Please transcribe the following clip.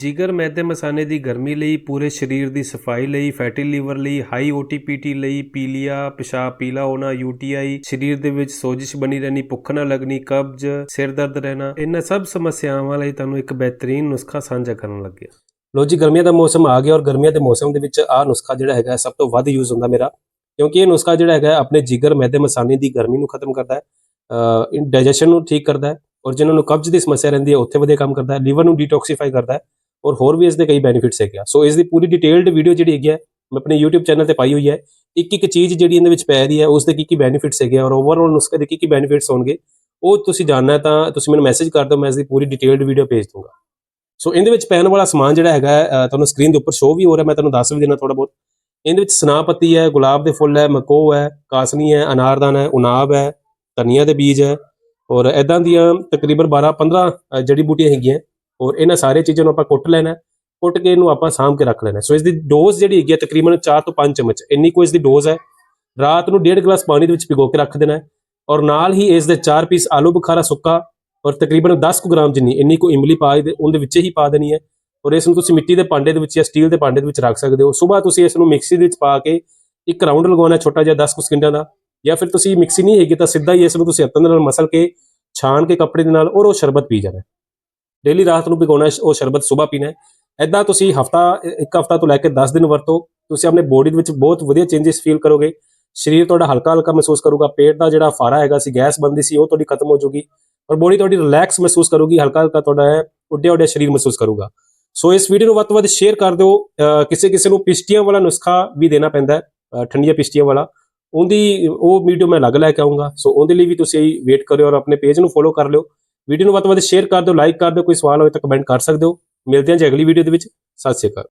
ਜਿਗਰ ਮੈਦੇ ਮਸਾਨੇ ਦੀ ਗਰਮੀ ਲਈ, ਪੂਰੇ ਸਰੀਰ ਦੀ ਸਫ਼ਾਈ ਲਈ, ਫੈਟੀ ਲੀਵਰ ਲਈ, ਹਾਈ ਓਟੀਪੀਟੀ ਲਈ, ਪੀਲੀਆ, ਪਿਸ਼ਾਬ, ਪੀਲਾ ਹੋਣਾ ਯੂਟੀਆਈ ਸਰੀਰ ਦੇ ਵਿੱਚ ਸੋਜਿਸ਼ ਬਣੀ ਰਹਿਣੀ, ਭੁੱਖ ਨਾ ਲੱਗਣੀ, ਕਬਜ਼, ਸਿਰ ਦਰਦ ਰਹਿਣਾ, ਇਹਨਾਂ ਸਭ ਸਮੱਸਿਆਵਾਂ ਲਈ ਤੁਹਾਨੂੰ ਇੱਕ ਬਿਹਤਰੀਨ ਨੁਸਖਾ ਸਾਂਝਾ ਕਰਨ ਲੱਗਿਆ। ਲੋ ਜੀ, ਗਰਮੀਆਂ ਦਾ ਮੌਸਮ ਆ ਗਿਆ ਔਰ ਗਰਮੀਆਂ ਦੇ ਮੌਸਮ ਦੇ ਵਿੱਚ ਆਹ ਨੁਸਖਾ ਜਿਹੜਾ ਹੈਗਾ ਸਭ ਤੋਂ ਵੱਧ ਯੂਜ਼ ਹੁੰਦਾ ਮੇਰਾ, ਕਿਉਂਕਿ ਇਹ ਨੁਸਖਾ ਜਿਹੜਾ ਹੈਗਾ ਆਪਣੇ ਜਿਗਰ ਮੈਦੇ ਮਸਾਨੇ ਦੀ ਗਰਮੀ ਨੂੰ ਖਤਮ ਕਰਦਾ ਹੈ ਡਾਈਜੈਸ਼ਨ ਨੂੰ ਠੀਕ ਕਰਦਾ ਹੈ ਔਰ ਜਿਨ੍ਹਾਂ ਨੂੰ ਕਬਜ਼ ਦੀ ਸਮੱਸਿਆ ਰਹਿੰਦੀ ਹੈ, ਉੱਥੇ ਵਧੀਆ ਕੰਮ ਕਰਦਾ ਹੈ, ਲੀਵਰ ਨੂੰ ਡੀਟੌਕਸੀਫਾਈ ਕਰਦਾ ਹੈ ਔਰ ਹੋਰ ਵੀ ਇਸ ਦੇ ਕਈ ਬੈਨੀਫਿਟਸ ਹੈਗੇ ਆ। ਸੋ ਇਸ ਦੀ ਪੂਰੀ ਡਿਟੇਲਡ ਵੀਡੀਓ ਜਿਹੜੀ ਹੈਗੀ ਹੈ ਮੈਂ ਆਪਣੇ YouTube ਚੈਨਲ ਤੇ ਪਾਈ ਹੋਈ ਹੈ ਇੱਕ ਇੱਕ ਚੀਜ਼ ਜਿਹੜੀ ਇਹਦੇ ਵਿੱਚ ਪੈ ਰਹੀ ਹੈ ਉਸ ਦੇ ਕੀ ਕੀ ਬੈਨੀਫਿਟਸ ਹੈਗੇ ਔਰ ਓਵਰਆਲ ਨੁਸਖੇ ਦੇ ਕੀ ਕੀ ਬੈਨੀਫਿਟਸ ਹੋਣਗੇ, ਉਹ ਤੁਸੀਂ ਜਾਣਨਾ ਹੈ ਤਾਂ ਤੁਸੀਂ ਮੈਨੂੰ ਮੈਸੇਜ ਕਰ ਦਿਓ, ਮੈਂ ਇਸ ਦੀ ਪੂਰੀ ਡਿਟੇਲਡ ਵੀਡੀਓ ਭੇਜ ਦੂੰਗਾ। ਸੋ ਇਹਦੇ ਵਿੱਚ ਪੈਣ ਵਾਲਾ ਸਮਾਨ ਜਿਹੜਾ ਹੈਗਾ ਤੁਹਾਨੂੰ ਸਕਰੀਨ ਦੇ ਉੱਪਰ ਸ਼ੋ ਵੀ ਹੋ ਰਿਹਾ, ਮੈਂ ਤੁਹਾਨੂੰ ਦੱਸ ਵੀ ਦੇਣਾ ਥੋੜਾ ਬਹੁਤ। ਇਹਦੇ ਵਿੱਚ ਸਨਾਪਤੀ ਹੈ, ਗੁਲਾਬ ਦੇ ਫੁੱਲ ਹੈ ਮਕੋ ਹੈ, ਕਾਸਨੀ ਹੈ, ਅਨਾਰਦਾਨ ਹੈ, ਉਨਾਬ ਹੈ, ਧਨੀਆ ਦੇ ਬੀਜ ਹੈ, ਔਰ ਐਦਾਂ ਦੀਆਂ ਤਕਰੀਬਨ 12 15 ਜੜੀ ਬੂਟੀਆਂ ਹੈਗੀਆਂ। ਔਰ ਇਹਨਾਂ ਸਾਰੇ ਚੀਜ਼ਾਂ ਨੂੰ ਆਪਾਂ ਕੁੱਟ ਲੈਣਾ ਕੁੱਟ ਕੇ ਇਹਨੂੰ ਆਪਾਂ ਸਾਂਭ ਕੇ ਰੱਖ ਲੈਣਾ ਸੋ ਇਸ ਦੀ ਡੋਜ਼ ਜਿਹੜੀ ਹੈਗੀ ਹੈ ਤਕਰੀਬਨ 4 ਤੋਂ 5 ਚਮਚ, ਇੰਨੀ ਕੋ ਇਸ ਦੀ ਡੋਜ਼ ਹੈ। ਰਾਤ ਨੂੰ 1.5 ਗਲਾਸ ਪਾਣੀ ਦੇ ਵਿੱਚ ਭਿਗੋ ਕੇ ਰੱਖ ਦੇਣਾ ਔਰ ਨਾਲ ਹੀ ਇਸ ਦੇ 4 ਪੀਸ ਆਲੂ ਬੁਖਾਰਾ ਸੁੱਕਾ ਔਰ ਤਕਰੀਬਨ 10 ਕੁ ਗ੍ਰਾਮ ਜਿੰਨੀ, ਇੰਨੀ ਕੋ ਇਮਲੀ ਪਾ ਦੇ, ਉਹਦੇ ਵਿੱਚ ਹੀ ਪਾ ਦੇਣੀ ਹੈ ਔਰ ਇਸ ਨੂੰ ਤੁਸੀਂ ਮਿੱਟੀ ਦੇ ਭਾਂਡੇ ਦੇ ਵਿੱਚ ਜਾਂ ਸਟੀਲ ਦੇ ਭਾਂਡੇ ਦੇ ਵਿੱਚ ਰੱਖ ਸਕਦੇ ਹੋ। ਸਵੇਰ ਤੁਸੀਂ ਇਸ ਨੂੰ ਮਿਕਸੀ ਦੇ ਵਿੱਚ ਪਾ ਕੇ ਇੱਕ ਰਾਉਂਡ ਲਗਾਉਣਾ ਛੋਟਾ ਜਿਹਾ 10 ਕੁ ਸਕਿੰਟਾਂ ਦਾ ਜਾਂ ਫਿਰ ਤੁਸੀਂ ਮਿਕਸੀ ਨਹੀਂ ਹੈਗੀ ਤਾਂ ਸਿੱਧਾ ਹੀ ਇਸ ਨੂੰ ਤੁਸੀਂ ਹੱਥਾਂ ਦੇ ਨਾਲ ਮਸਲ ਕੇ, ਛਾਣ ਕੇ ਕੱਪੜੇ ਦੇ ਨਾਲ ਔਰ ਉਹ ਸ਼ਰਬਤ ਪੀ ਜਾਣਾ ਡੇਲੀ ਰਾਤ ਨੂੰ ਭਿਗਾਉਣਾ ਉਹ ਸ਼ਰਬਤ ਸਵੇਰ ਪੀਣਾ ਹੈ। ਐਦਾਂ ਤੁਸੀਂ ਹਫਤਾ, ਇੱਕ ਹਫਤਾ ਤੋਂ ਲੈ ਕੇ 10 ਦਿਨ ਵਰਤੋ। ਤੁਸੀਂ ਆਪਣੇ ਬੋਡੀ ਦੇ ਵਿੱਚ ਬਹੁਤ ਵਧੀਆ ਚੇਂਜਸ ਫੀਲ ਕਰੋਗੇ। ਸਰੀਰ ਤੁਹਾਡਾ ਹਲਕਾ ਹਲਕਾ ਮਹਿਸੂਸ ਕਰੂਗਾ। ਪੇਟ ਦਾ ਜਿਹੜਾ ਫਾਰਾ ਹੈਗਾ ਸੀ, ਗੈਸ ਬੰਦੀ ਸੀ, ਉਹ ਤੁਹਾਡੀ ਖਤਮ ਹੋ ਜਾਊਗੀ ਔਰ ਬੋਡੀ ਤੁਹਾਡੀ ਰਿਲੈਕਸ ਮਹਿਸੂਸ ਕਰੂਗੀ, ਹਲਕਾ ਹਲਕਾ ਤੁਹਾਡਾ ਉੱਡਿਆ ਉੱਡਿਆ ਸਰੀਰ ਮਹਿਸੂਸ ਕਰੂਗਾ। ਸੋ ਇਸ ਵੀਡੀਓ ਨੂੰ ਵੱਧ ਤੋਂ ਵੱਧ ਸ਼ੇਅਰ ਕਰ ਦਿਓ। ਕਿਸੇ ਕਿਸੇ ਨੂੰ ਪਿਸ਼ਟੀਆਂ ਵਾਲਾ ਨੁਸਖਾ ਵੀ ਦੇਣਾ ਪੈਂਦਾ ਹੈ ਠੰਡੀਆਂ ਪਿਸ਼ਟੀਆਂ ਵਾਲਾ। ਉਹਦੀ, ਉਹ ਵੀਡੀਓ ਮੈਂ ਅਲੱਗ ਲੈ ਕੇ ਆਉਂਗਾ ਸੋ ਉਹਦੇ ਲਈ ਵੀ ਤੁਸੀਂ ਵੇਟ ਕਰਿਓ ਔਰ ਆਪਣੇ ਪੇਜ ਨੂੰ ਫੋਲੋ ਕਰ ਲਿਓ। ਵੀਡੀਓ ਨੂੰ ਵੱਧ ਤੋਂ ਵੱਧ ਸ਼ੇਅਰ ਕਰ ਦਿਓ ਲਾਈਕ ਕਰ ਦਿਓ, ਕੋਈ ਸਵਾਲ ਹੋਵੇ ਤਾਂ ਕਮੈਂਟ ਕਰ ਸਕਦੇ ਹੋ। ਮਿਲਦੇ ਹਾਂ ਜੀ ਅਗਲੀ ਵੀਡੀਓ ਦੇ ਵਿੱਚ। ਸਤਿ ਸ਼੍ਰੀ ਅਕਾਲ।